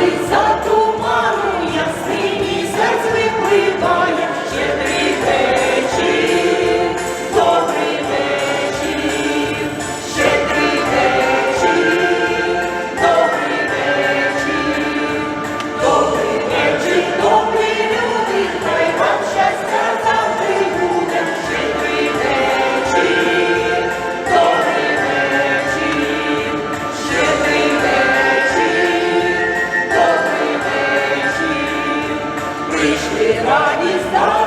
Sorry. радість.